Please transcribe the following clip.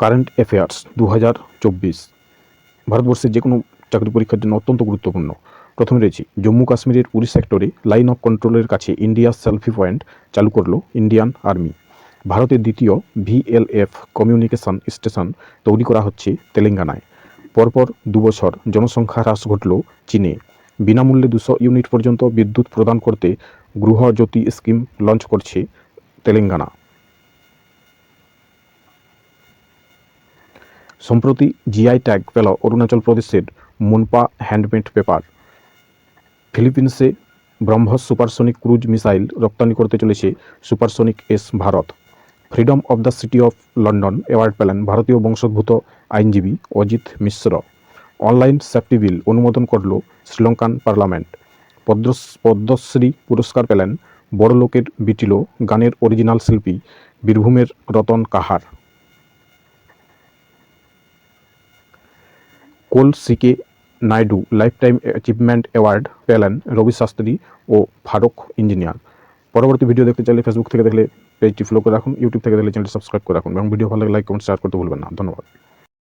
Current affairs দু হাজার চব্বিশ। ভারতবর্ষের যে কোনো চাকরি পরীক্ষার জন্য অত্যন্ত গুরুত্বপূর্ণ। প্রথমে রয়েছে, জম্মু কাশ্মীরের উড়ি সেক্টরে লাইন অফ কন্ট্রোলের কাছে ইন্ডিয়া সেলফি পয়েন্ট চালু করল ইন্ডিয়ান আর্মি ভারতের দ্বিতীয় ভিএলএফ কমিউনিকেশন স্টেশন তৈরি করা হচ্ছে তেলেঙ্গানায়। পরপর দুবছর জনসংখ্যা হ্রাস ঘটল চীনে। বিনামূল্যে দুশো ইউনিট পর্যন্ত বিদ্যুৎ প্রদান করতে গৃহজ্যোতি স্কিম লঞ্চ করছে তেলেঙ্গানা। সম্প্রতি জিআই ট্যাগ পেল অরুণাচল প্রদেশের মুনপা হ্যান্ডমেড পেপার। ফিলিপিন্সে ব্রহ্মস সুপারসনিক ক্রুজ মিসাইল রপ্তানি করতে চলেছে সুপারসনিক এস Bharat. Freedom of the city of London award পেলেন ভারতীয় বংশোদ্ভূত আইনজীবী Ajit Mishra. Online safety bill অনুমোদন করল শ্রীলঙ্কান পার্লামেন্ট। পদ্ম পদ্মশ্রী পুরস্কার পেলেন বড়লোকের বিটিলো গানের অরিজিনাল শিল্পী বীরভূমের Ratan Kahar. Col CK Nayudu lifetime achievement award পেলেন রবি শাস্ত্রী ও ফারুক ইঞ্জিনিয়ার। পরবর্তী ভিডিও দেখতে চাইলে ফেসবুক থেকে দেখলে পেজটি ফলো করে রাখুন ইউটিউব থেকে দেখলে চ্যানেলটি সাবস্ক্রাইব করে রাখুন এবং ভিডিও ভালো লাগলে লাইক, কমেন্ট শেয়ার করতে ভুলবেন না। ধন্যবাদ।